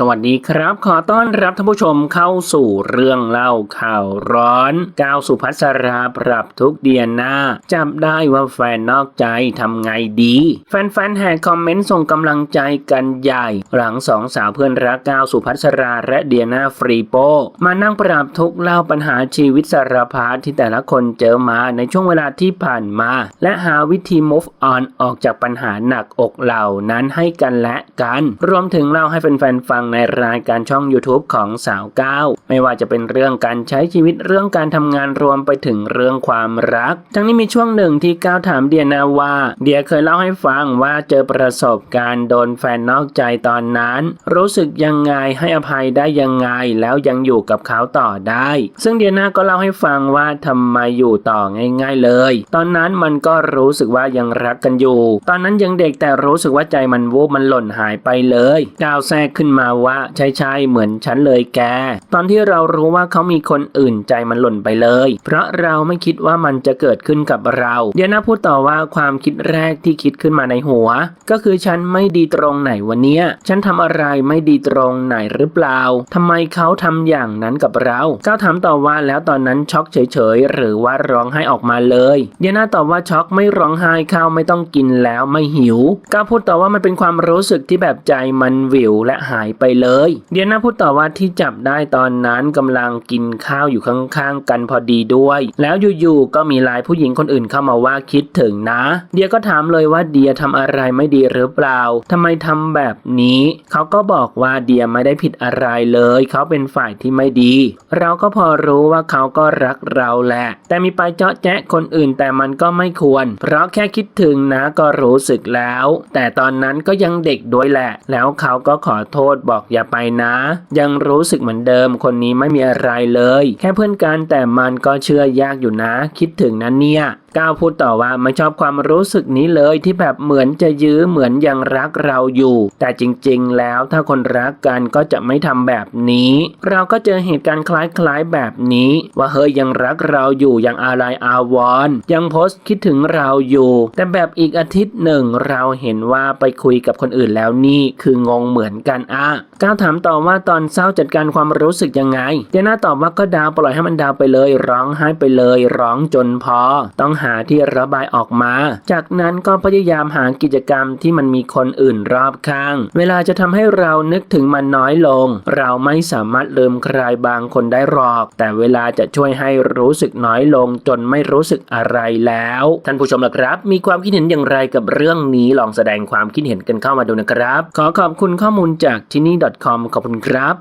สวัสดีครับ ขอต้อนรับท่านผู้ชมเข้าสู่เรื่องเล่าข่าวร้อนก้าวสุภัสราปรับทุกเดียนหน้า จับได้ว่าแฟนนอกใจทำไงดี แฟนๆแห่คอมเมนต์ส่งกำลังใจกันใหญ่ หลังสองสาวเพื่อนรักก้าวสุภัสราและเดียนาฟรีโป มานั่งปรับทุกเล่าปัญหาชีวิตสารพัดที่แต่ละคนเจอมาในช่วงเวลาที่ผ่านมา และหาวิธี move on ออกจากปัญหาหนักอกเหล่านั้นให้กันและกัน รวมถึงเล่าให้แฟนๆฟังในรายการช่อง YouTube ของสาวก้าวไม่ว่าจะเป็นเรื่องการใช้ชีวิตเรื่องการทำงานรวมไปถึงเรื่องความรัก ทั้งนี้มีช่วงหนึ่งที่ก้าวถามเดียนาว่า เดียเคยเล่าให้ฟังว่าเจอประสบการณ์โดนแฟนนอกใจตอนนั้น รู้สึกยังไงให้อภัยได้ยังไงแล้วยังอยู่กับเขาต่อได้ ซึ่งเดียนาก็เล่าให้ฟังว่าทำไมอยู่ต่อง่าย ๆเลย ตอนนั้นมันก็รู้สึกว่ายังรักกันอยู่ ตอนนั้นยังเด็กแต่รู้สึกว่าใจมันวูบมันหล่นหายไปเลยก้าวแทรกขึ้นมาว่าใช่ใช่เหมือนฉันเลยแก ตอนที่เรารู้ว่าเขามีคนอื่นใจมันหล่นไปเลย เพราะเราไม่คิดว่ามันจะเกิดขึ้นกับเราเดียนาพูดต่อว่าความคิดแรกที่คิดขึ้นมาในหัว ก็คือฉันไม่ดีตรงไหนวันเนี้ย ฉันทำอะไรไม่ดีตรงไหนหรือเปล่าทำไมเขาทำอย่างนั้นกับเราก้าวถามต่อว่าแล้วตอนนั้นช็อกเฉยๆหรือว่าร้องไห้ออกมาเลยเดียนาตอบว่าช็อกไม่ร้องไห้ข้าวไม่ต้องกินแล้วไม่หิวก้าวพูดต่อว่ามันเป็นความรู้สึกที่แบบใจมันวิวและหายไปเลย เดียนาพูดต่อว่าที่จับได้ตอนนั้นกำลังกินข้าวอยู่ข้างๆกันพอดีด้วย แล้วอยู่ๆก็มีลายผู้หญิงคนอื่นเข้ามาว่าคิดถึงนะ เดียก็ถามเลยว่าเดียทำอะไรไม่ดีหรือเปล่าทำไมทำแบบนี้ เขาก็บอกว่าเดียไม่ได้ผิดอะไรเลย เขาเป็นฝ่ายที่ไม่ดี เราก็พอรู้ว่าเขาก็รักเราแหละ แต่มีไปเจาะแจ๊ะคนอื่นแต่มันก็ไม่ควร เพราะแค่คิดถึงนะก็รู้สึกแล้ว แต่ตอนนั้นก็ยังเด็กด้วยแหละ แล้วเขาก็ขอโทษบอกอย่าไปนะ ยังรู้สึกเหมือนเดิมคนนี้ไม่มีอะไรเลย แค่เพื่อนกันแต่มันก็เชื่อยากอยู่นะ คิดถึงนะเนี่ยก้าวพูดต่อว่าไม่ชอบความรู้สึกนี้เลยที่แบบเหมือนจะยื้อเหมือนยังรักเราอยู่ แต่จริงๆ แล้วถ้าคนรักกันก็จะไม่ทำแบบนี้ เราก็เจอเหตุการณ์คล้ายๆแบบนี้ ว่าเฮ้ยยังรักเราอยู่ยังอะไรอาวรณ์ยังโพสต์คิดถึงเราอยู่ แต่แบบอีกอาทิตย์หนึ่งเราเห็นว่าไปคุยกับคนอื่นแล้วนี่คืองงเหมือนกันอะก้าวถามต่อว่าตอนเศร้าจัดการความรู้สึกยังไงเจน่าตอบว่าก็ดาวปล่อยให้มันดาวไปเลย ร้องไห้ไปเลย ร้องจนพอต้องหาาที่ระบายออกมา จากนั้นก็พยายามหากิจกรรมที่มันมีคนอื่นรอบข้าง เวลาจะทำให้เรานึกถึงมันน้อยลง เราไม่สามารถลืมใครบางคนได้หรอก แต่เวลาจะช่วยให้รู้สึกน้อยลงจนไม่รู้สึกอะไรแล้ว ท่านผู้ชมล่ะครับ มีความคิดเห็นอย่างไรกับเรื่องนี้ลองแสดงความคิดเห็นกันเข้ามาดูนะครับ ขอขอบคุณข้อมูลจากที่นี่ .com ขอบคุณครับ